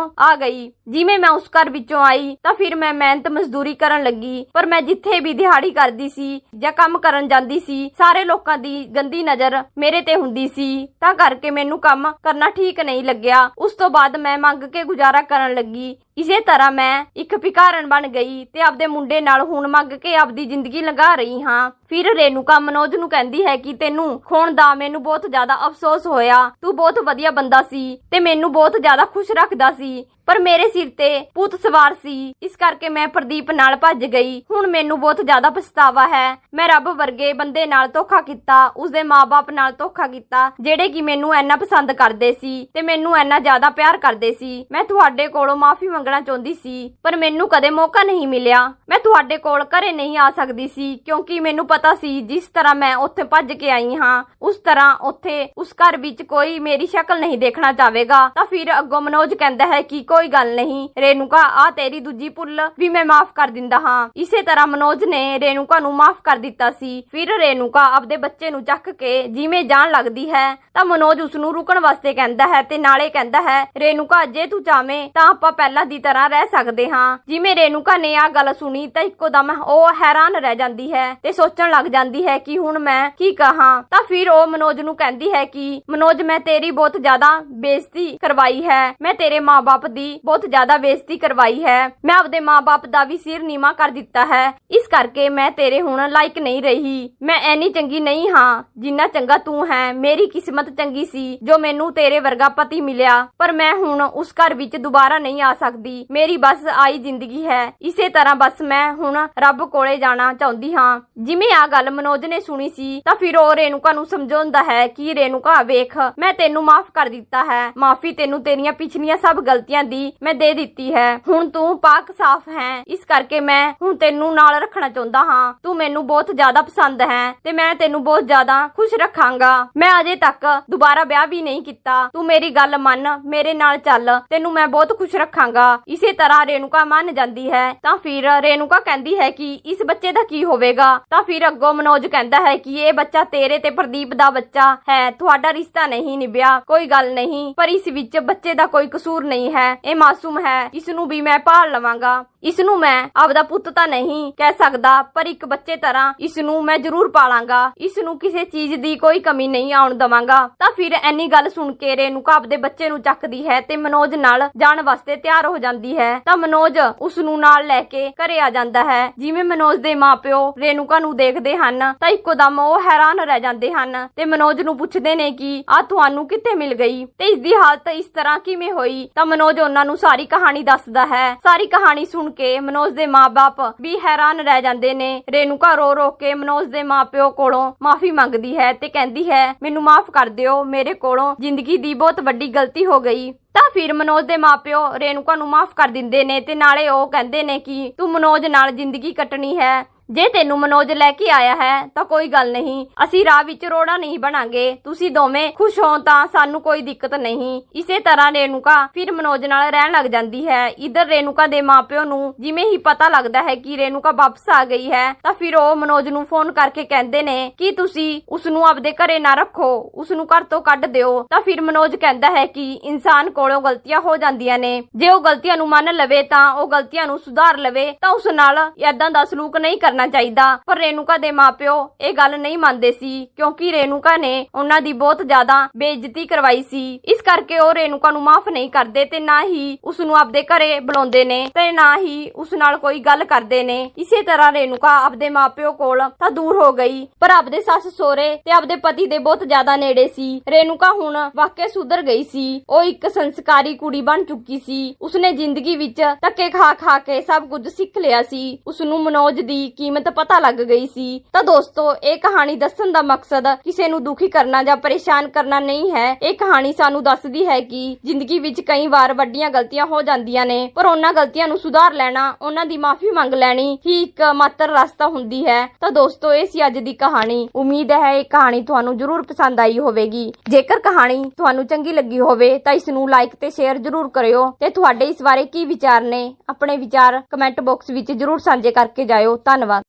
ਆ ਗਈ। ਜਿਵੇਂ ਮੈਂ ਉਸ ਘਰ ਵਿੱਚੋਂ ਆਈ, ਤਾਂ ਫਿਰ ਮੈਂ ਮਿਹਨਤ ਮਜ਼ਦੂਰੀ ਕਰਨ ਲੱਗੀ। ਪਰ ਮੈਂ ਜਿੱਥੇ ਵੀ ਦਿਹਾੜੀ ਕਰਦੀ ਸੀ ਜਾਂ ਕੰਮ ਕਰਨ ਜਾਂਦੀ ਸੀ, ਸਾਰੇ ਲੋਕਾਂ ਦੀ ਗੰਦੀ ਨਜ਼ਰ ਮੇਰੇ ਤੇ ਹੁੰਦੀ ਸੀ। ਤਾਂ ਕਰਕੇ ਮੈਨੂੰ ਕੰਮ ਕਰਨਾ ਠੀਕ ਨਹੀਂ ਲੱਗਿਆ। ਉਸ ਤੋਂ ਬਾਅਦ ਮੈਂ ਮੰਗ ਕੇ ਗੁਜ਼ਾਰਾ ਕਰਨ ਲੱਗੀ। ਇਸੇ ਤਰ੍ਹਾਂ ਮੈਂ ਇੱਕ ਭਿਕਾਰਨ ਬਣ ਗਈ ਤੇ ਆਪਦੇ ਮੁੰਡੇ ਨਾਲ ਹੁਣ ਮੰਗ ਕੇ ਆਪਦੀ ਜ਼ਿੰਦਗੀ ਲੰਘਾ ਰਹੀ ਹਾਂ। ਫਿਰ ਰੇਨੂਕਾ ਮਨੋਜ ਨੂੰ ਕਹਿੰਦੀ ਹੈ ਕਿ ਤੈਨੂੰ ਖੋਣ ਦਾ ਮੈਨੂੰ ਬਹੁਤ ਜ਼ਿਆਦਾ ਅਫਸੋਸ ਹੋਇਆ। ਤੂੰ ਬਹੁਤ ਵਧੀਆ ਬੰਦਾ ਸੀ ਤੇ ਮੈਨੂੰ ਬਹੁਤ ਜ਼ਿਆਦਾ ਖੁਸ਼ ਰੱਖਦਾ ਸੀ। ਪਰ ਮੇਰੇ ਸਿਰ ਤੇ ਭੂਤ ਸਵਾਰ ਸੀ। ਇਸ ਕਰਕੇ ਮੈਂ ਪ੍ਰਦੀਪ ਨਾਲ ਭੱਜ ਗਈ। ਹੁਣ ਮੈਨੂੰ ਬਹੁਤ ਜ਼ਿਆਦਾ ਪਛਤਾਵਾ ਹੈ। ਮੈਂ ਰੱਬ ਵਰਗੇ ਬੰਦੇ ਨਾਲ ਧੋਖਾ ਕੀਤਾ, ਉਸਦੇ ਮਾਪੇ ਨਾਲ ਧੋਖਾ ਕੀਤਾ, ਜਿਹੜੇ ਕਿ ਮੈਨੂੰ ਇੰਨਾ ਪਸੰਦ ਕਰਦੇ ਸੀ ਤੇ ਮੈਨੂੰ ਇੰਨਾ ਜ਼ਿਆਦਾ ਪਿਆਰ ਕਰਦੇ ਸੀ। ਮੈਂ ਤੁਹਾਡੇ ਕੋਲੋਂ ਮਾਫੀ ਮੰਗਣਾ ਚਾਹੁੰਦੀ ਸੀ, ਪਰ ਮੈਨੂੰ ਕਦੇ ਮੌਕਾ ਨਹੀਂ ਮਿਲਿਆ। ਮੈਂ ਤੁਹਾਡੇ ਕੋਲ ਘਰੇ ਨਹੀਂ ਆ ਸਕਦੀ ਸੀ, ਕਿਉਂਕਿ ਮੈਨੂੰ ਪਤਾ ਸੀ, ਜਿਸ ਤਰ੍ਹਾਂ ਮੈਂ ਉੱਥੇ ਭੱਜ ਕੇ ਆਈ ਹਾਂ, ਉਸ ਤਰ੍ਹਾਂ ਉੱਥੇ ਉਸ ਘਰ ਵਿੱਚ ਕੋਈ ਮੇਰੀ ਸ਼ਕਲ ਨਹੀਂ ਦੇਖਣਾ ਚਾਹੇਗਾ ਤਾਂ ਫਿਰ ਅੱਗੋਂ ਮਨੋਜ ਕਹਿੰਦਾ ਹੈ ਕਿ ਕੋਈ ਗੱਲ ਨਹੀਂ। ਰੇਨੂਕਾ ਆ ਤੇਰੀ ਦੂਜੀ ਭੁੱਲ ਵੀ ਮੈਂ ਮਾਫ ਕਰ ਦਿੰਦਾ ਹਾਂ। ਇਸੇ ਤਰ੍ਹਾਂ ਮਨੋਜ ਨੇ ਰੇਨੂਕਾ ਨੂੰ ਮਾਫ ਕਰ ਦਿੱਤਾ ਸੀ। ਫਿਰ ਰੇਨੂਕਾ ਆਪਦੇ ਬੱਚੇ ਨੂੰ ਚੱਕ ਕੇ ਜਿਵੇਂ ਜਾਣ ਲੱਗਦੀ ਹੈ, ਤਾਂ ਮਨੋਜ ਉਸ ਨੂੰ ਰੁਕਣ ਵਾਸਤੇ ਕਹਿੰਦਾ ਹੈ ਤੇ ਨਾਲੇ ਕਹਿੰਦਾ ਹੈ ਰੇਨੂਕਾ ਜੇ ਤੂੰ ਚਾਵੇਂ, ਤਾਂ ਆਪਾਂ ਪਹਿਲਾਂ ਦੀ ਤਰ੍ਹਾਂ ਰਹਿ ਸਕਦੇ ਹਾਂ। ਜਿਵੇਂ ਰੇਨੂਕਾ ਨੇ ਆ ਗੱਲ ਸੁਣੀ, ਤਾਂ ਇੱਕੋ ਦਮ ਉਹ ਹੈਰਾਨ ਰਹਿ ਜਾਂਦੀ ਹੈ ਤੇ ਸੋਚਣ ਲੱਗ ਜਾਂਦੀ ਹੈ ਕਿ ਹੁਣ ਮੈਂ ਕੀ ਕਹਾਂ। ਤਾਂ ਫਿਰ ਉਹ ਮਨੋਜ ਨੂੰ ਕਹਿੰਦੀ ਹੈ ਕਿ, ਮਨੋਜ, ਮੈਂ ਤੇਰੀ ਬਹੁਤ ਜ਼ਿਆਦਾ ਬੇਇੱਜ਼ਤੀ ਕਰਵਾਈ ਹੈ। ਮੈਂ ਤੇਰੇ ਮਾਪੇ ਦੀ ਬਹੁਤ ਜ਼ਿਆਦਾ ਬੇਇੱਜ਼ਤੀ ਕਰਵਾਈ ਹੈ। ਮੈਂ ਆਪਦੇ ਮਾਪੇ ਦਾ ਵੀ ਸਿਰ ਨੀਵਾ ਕਰ ਦਿੱਤਾ ਹੈ। ਇਸ ਕਰਕੇ ਮੈਂ ਤੇਰੇ ਹੁਣ ਲਾਇਕ ਨਹੀਂ ਰਹੀ। ਮੈਂ ਐਨੀ ਚੰਗੀ ਨਹੀਂ ਹਾਂ, ਜਿੰਨਾ ਚੰਗਾ ਤੂੰ ਹੈ। ਮੇਰੀ ਕਿਸਮਤ ਚੰਗੀ ਸੀ, ਜੋ ਮੈਨੂੰ ਤੇਰੇ ਵਰਗਾ ਪਤੀ ਮਿਲਿਆ। ਪਰ ਮੈਂ ਹੁਣ ਉਸ ਘਰ ਵਿੱਚ ਦੁਬਾਰਾ ਨਹੀਂ ਆ ਸਕਦੀ। ਮੇਰੀ ਬਸ ਆਈ ਜ਼ਿੰਦਗੀ ਹੈ। ਇਸੇ ਤਰ੍ਹਾਂ ਬਸ ਮੈਂ ਹੁਣ ਰੱਬ ਕੋਲੇ ਜਾਣਾ ਚਾਹੁੰਦੀ ਹਾਂ। ਜਿਵੇਂ ਆ ਗੱਲ ਮਨੋਜ ਨੇ ਸੁਣੀ ਸੀ, ਤਾਂ ਫਿਰ ਉਹ ਰੇਨੂਕਾ ਨੂੰ ਸਮਝਾਉਂਦਾ ਹੈ ਕਿ ਰੇਨੂਕਾ ਵੇਖ, ਮੈਂ ਤੈਨੂੰ ਮਾਫ ਕਰ ਦਿੱਤਾ ਹੈ। ਮਾਫੀ ਤੈਨੂੰ ਤੇਰੀਆਂ ਪਿਛਲੀਆਂ ਸਭ ਗਲਤੀਆਂ ਦੀ ਮੈਂ ਦੇ ਦਿੱਤੀ ਹੈ। ਹੁਣ ਤੂੰ ਪਾਕ ਸਾਫ਼ ਹੈ। ਇਸ ਕਰਕੇ ਮੈਂ ਹੁਣ ਤੈਨੂੰ ਨਾਲ ਰੱਖਣਾ ਚਾਹੁੰਦਾ ਹਾਂ। ਤੂੰ ਮੈਨੂੰ ਬਹੁਤ ਜ਼ਿਆਦਾ ਪਸੰਦ ਹੈ ਤੇ ਮੈਂ ਤੈਨੂੰ ਬਹੁਤ ਜ਼ਿਆਦਾ ਖੁਸ਼ ਰੱਖਾਂਗਾ। ਮੈਂ ਅਜੇ ਤੱਕ ਦੁਬਾਰਾ ਵਿਆਹ ਵੀ ਨਹੀਂ ਕੀਤਾ। ਤੂੰ ਮੇਰੀ ਗੱਲ ਮੰਨ, ਮੇਰੇ ਨਾਲ ਚੱਲ। ਤੈਨੂੰ ਮੈਂ ਬਹੁਤ ਖੁਸ਼ ਰੱਖਾਂਗਾ। ਇਸੇ ਤਰ੍ਹਾਂ ਰੇਨੂਕਾ ਮੰਨ ਜਾਂਦੀ ਹੈ। ਤਾਂ ਫਿਰ ਰੇਨੂਕਾ ਕਹਿੰਦੀ ਹੈ ਕਿ ਇਸ ਬੱਚੇ ਦਾ ਕੀ ਹੋਵੇਗਾ? ਤਾਂ ਫਿਰ ਅੱਗੋਂ ਮਨੋਜ ਕਹਿੰਦਾ ਹੈ ਕਿ ਇਹ ਬੱਚਾ ਤੇਰੇ ਤੇ ਪ੍ਰਦੀਪ ਦਾ ਬੱਚਾ ਹੈ। ਤੁਹਾਡਾ ਰਿਸ਼ਤਾ ਨਹੀਂ ਨਿਭਿਆ। ਕੋਈ ਗੱਲ ਨਹੀਂ। ਪਰ ਇਸ ਵਿੱਚ ਬੱਚੇ ਦਾ ਕੋਈ ਕਸੂਰ ਨਹੀਂ ਹੈ। ਇਹ ਮਾਸੂਮ ਹੈ ਇਸ ਨੂੰ ਵੀ ਮੈਂ ਪਾਲ ਲਵਾਂਗਾ। ਇਸ ਨੂੰ ਮੈਂ ਆਪਦਾ ਪੁੱਤ ਤਾਂ ਨਹੀਂ ਕਹਿ ਸਕਦਾ, ਪਰ ਇੱਕ ਬੱਚੇ ਤਰ੍ਹਾਂ ਇਸ ਨੂੰ ਮੈਂ ਜ਼ਰੂਰ ਪਾਲਾਂਗਾ। ਇਸ ਨੂੰ ਕਿਸੇ ਚੀਜ਼ ਦੀ ਕੋਈ ਕਮੀ ਨਹੀਂ ਆਉਣ ਦਵਾਂਗਾ। ਤਾਂ ਫਿਰ ਐਨੀ ਗੱਲ ਸੁਣ ਕੇ ਰੇਨੂਕਾ ਆਪਦੇ ਬੱਚੇ ਨੂੰ ਚੱਕਦੀ ਹੈ ਤੇ ਮਨੋਜ ਨਾਲ ਜਾਣ ਵਾਸਤੇ ਤਿਆਰ ਹੋ ਹੋ ਜਾਂਦੀ ਹੈ। ਤਾਂ ਮਨੋਜ ਉਸ ਨੂੰ ਨਾਲ ਲੈ ਕੇ ਘਰੇ ਆ ਜਾਂਦਾ ਹੈ। ਜਿਵੇਂ ਮਨੋਜ ਦੇ ਮਾਪਿਓ ਰੇਨੂਕਾ ਨੂੰ ਦੇਖਦੇ ਹਨ, ਤਾਂ ਇੱਕੋ ਦਮ ਉਹ ਹੈਰਾਨ ਰਹਿ ਜਾਂਦੇ ਹਨ ਤੇ ਮਨੋਜ ਨੂੰ ਪੁੱਛਦੇ ਨੇ ਕਿ ਆ ਤੁਹਾਨੂੰ ਕਿੱਥੇ ਮਿਲ ਗਈ? ਤੇ ਇਸ ਦੀ ਹਾਲਤ ਇਸ ਤਰ੍ਹਾਂ ਕਿਵੇਂ ਹੋਈ? ਤਾਂ ਮਨੋਜ ਉਹਨਾਂ ਨੂੰ ਸਾਰੀ ਕਹਾਣੀ ਦੱਸਦਾ ਹੈ। ਸਾਰੀ ਕਹਾਣੀ ਸੁਣ ਕੇ ਮਨੋਜ ਦੇ ਮਾਪੇ ਵੀ ਹੈਰਾਨ ਰਹਿ ਜਾਂਦੇ ਨੇ। ਰੇਨੂਕਾ ਰੋ ਰੋ ਕੇ ਮਨੋਜ ਦੇ ਮਾਪਿਓ ਕੋਲੋਂ ਮਾਫੀ ਮੰਗਦੀ ਹੈ ਤੇ ਕਹਿੰਦੀ ਹੈ, ਮੈਨੂੰ ਮਾਫ ਕਰ ਦਿਓ, ਮੇਰੇ ਕੋਲੋਂ ਜ਼ਿੰਦਗੀ ਦੀ ਬਹੁਤ ਵੱਡੀ ਗਲਤੀ ਹੋ ਗਈ। ਤਾਂ ਫਿਰ ਮਨੋਜ ਦੇ ਮਾਪਿਓ ਰੇਨੂਕਾ ਨੂੰ ਮਾਫ ਕਰ ਦਿੰਦੇ ਨੇ ਤੇ ਨਾਲੇ ਉਹ ਕਹਿੰਦੇ ਨੇ ਕਿ ਤੂੰ ਮਨੋਜ ਨਾਲ ਜ਼ਿੰਦਗੀ ਕੱਟਣੀ ਹੈ। ਜੇ ਤੈਨੂੰ ਮਨੋਜ ਲੈ ਕੇ ਆਇਆ ਹੈ, ਤਾਂ ਕੋਈ ਗੱਲ ਨਹੀਂ। ਅਸੀਂ ਰਾਹ ਵਿੱਚ ਰੋੜਾ ਨਹੀਂ ਬਣਾਂਗੇ। ਤੁਸੀਂ ਦੋਵੇਂ ਖੁਸ਼ ਹੋ ਤਾਂ ਸਾਨੂੰ ਕੋਈ ਦਿੱਕਤ ਨਹੀਂ। ਇਸੇ ਤਰ੍ਹਾਂ ਰੇਨੂਕਾ ਫਿਰ ਮਨੋਜ ਨਾਲ ਰਹਿਣ ਲੱਗ ਜਾਂਦੀ ਹੈ। ਇਧਰ ਰੇਨੂਕਾ ਦੇ ਮਾਪਿਓ ਨੂੰ ਜਿਵੇਂ ਹੀ ਪਤਾ ਲੱਗਦਾ ਹੈ ਕਿ ਰੇਨੂਕਾ ਵਾਪਸ ਆ ਗਈ ਹੈ, ਤਾਂ ਫਿਰ ਉਹ ਮਨੋਜ ਨੂੰ ਫੋਨ ਕਰਕੇ ਕਹਿੰਦੇ ਨੇ ਕਿ ਤੁਸੀਂ ਉਸ ਨੂੰ ਆਪਦੇ ਘਰੇ ਨਾ ਰੱਖੋ ਉਸ ਨੂੰ ਘਰ ਤੋਂ ਕੱਢ ਦਿਓ। ਤਾਂ ਫਿਰ ਮਨੋਜ ਕਹਿੰਦਾ ਹੈ ਕਿ ਇਨਸਾਨ ਕੋਲੋਂ ਗਲਤੀਆਂ ਹੋ ਜਾਂਦੀਆਂ ਨੇ। ਜੇ ਉਹ ਗਲਤੀਆਂ ਨੂੰ ਮੰਨ ਲਵੇ ਤਾਂ ਉਹ ਗਲਤੀਆਂ ਨੂੰ ਸੁਧਾਰ ਲਵੇ, ਤਾਂ ਉਸ ਨਾਲ ਏਦਾਂ ਦਾ ਸਲੂਕ ਨਹੀਂ ਕਰਨਾ ਕਰਨਾ ਚਾਹੀਦਾ। ਪਰ ਰੇਨੂਕਾ ਦੇ ਮਾਪਿਓ ਇਹ ਗੱਲ ਨਹੀਂ ਮੰਨਦੇ ਸੀ, ਕਿਉਂਕਿ ਰੇਨੂਕਾ ਨੇ ਉਹਨਾਂ ਦੀ ਬਹੁਤ ਜ਼ਿਆਦਾ ਬੇਇੱਜ਼ਤੀ ਕਰਵਾਈ ਸੀ। ਇਸ ਕਰਕੇ ਉਹ ਰੇਨੂਕਾ ਨੂੰ ਮਾਫ ਨਹੀਂ ਕਰਦੇ ਤੇ ਨਾ ਹੀ ਉਸ ਨੂੰ ਆਪਦੇ ਘਰੇ ਬੁਲਾਉਂਦੇ ਨੇ ਤੇ ਨਾ ਹੀ ਉਸ ਨਾਲ ਕੋਈ ਗੱਲ ਕਰਦੇ ਨੇ। ਇਸੇ ਤਰ੍ਹਾਂ ਰੇਨੂਕਾ ਆਪਦੇ ਮਾਪਿਓ ਕੋਲ ਤਾਂ ਦੂਰ ਹੋ ਗਈ, ਪਰ ਆਪਦੇ ਸੱਸ ਸੋਹਰੇ ਤੇ ਆਪਦੇ ਪਤੀ ਦੇ ਬਹੁਤ ਜ਼ਿਆਦਾ ਨੇੜੇ ਸੀ। ਰੇਨੂਕਾ ਹੁਣ ਵਾਕਿਆ ਸੁਧਰ ਗਈ ਸੀ। ਉਹ ਇੱਕ ਸੰਸਕਾਰੀ ਕੁੜੀ ਬਣ ਚੁੱਕੀ ਸੀ। ਉਸਨੇ ਜ਼ਿੰਦਗੀ ਵਿੱਚ ਧੱਕੇ ਖਾ ਖਾ ਕੇ ਸਭ ਕੁਝ ਸਿੱਖ ਲਿਆ ਸੀ। ਉਸ ਨੂੰ ਮਨੋਜ ਦੀ ਕੀਮਤ ਪਤਾ ਲੱਗ ਗਈ ਸੀ। ਤਾਂ ਦੋਸਤੋ, ਇਹ ਕਹਾਣੀ ਦੱਸਣ ਦਾ ਮਕਸਦ ਕਿਸੇ ਨੂੰ ਦੁਖੀ ਕਰਨਾ ਜਾਂ ਪਰੇਸ਼ਾਨ ਕਰਨਾ ਨਹੀਂ ਹੈ। ਇਹ ਕਹਾਣੀ ਸਾਨੂੰ ਦੱਸਦੀ ਹੈ ਕਿ ਜ਼ਿੰਦਗੀ ਵਿੱਚ ਕਈ ਵਾਰ ਵੱਡੀਆਂ ਗਲਤੀਆਂ ਹੋ ਜਾਂਦੀਆਂ ਨੇ, ਪਰ ਉਹਨਾਂ ਗਲਤੀਆਂ ਨੂੰ ਸੁਧਾਰ ਲੈਣਾ, ਉਹਨਾਂ ਦੀ ਮਾਫੀ ਮੰਗ ਲੈਣੀ ਹੀ ਇੱਕ ਮਾਤਰ ਰਸਤਾ ਹੁੰਦੀ ਹੈ। ਤਾਂ ਦੋਸਤੋ, ਇਹ ਸੀ ਅੱਜ ਦੀ ਕਹਾਣੀ। ਉਮੀਦ ਹੈ ਇਹ ਕਹਾਣੀ ਤੁਹਾਨੂੰ ਜ਼ਰੂਰ ਪਸੰਦ ਆਈ ਹੋਵੇਗੀ। ਜੇਕਰ ਕਹਾਣੀ ਤੁਹਾਨੂੰ ਚੰਗੀ ਲੱਗੀ ਹੋਵੇ, ਤਾਂ ਇਸ ਨੂੰ ਲਾਈਕ ਤੇ ਸ਼ੇਅਰ ਜ਼ਰੂਰ ਕਰਿਓ। ਤੇ ਤੁਹਾਡੇ ਇਸ ਬਾਰੇ ਕੀ ਵਿਚਾਰ ਨੇ, ਆਪਣੇ ਵਿਚਾਰ ਕਮੈਂਟ ਬਾਕਸ ਵਿੱਚ ਜ਼ਰੂਰ ਸਾਂਝੇ ਕਰਕੇ ਜਾਇਓ। ਧੰਨਵਾਦ।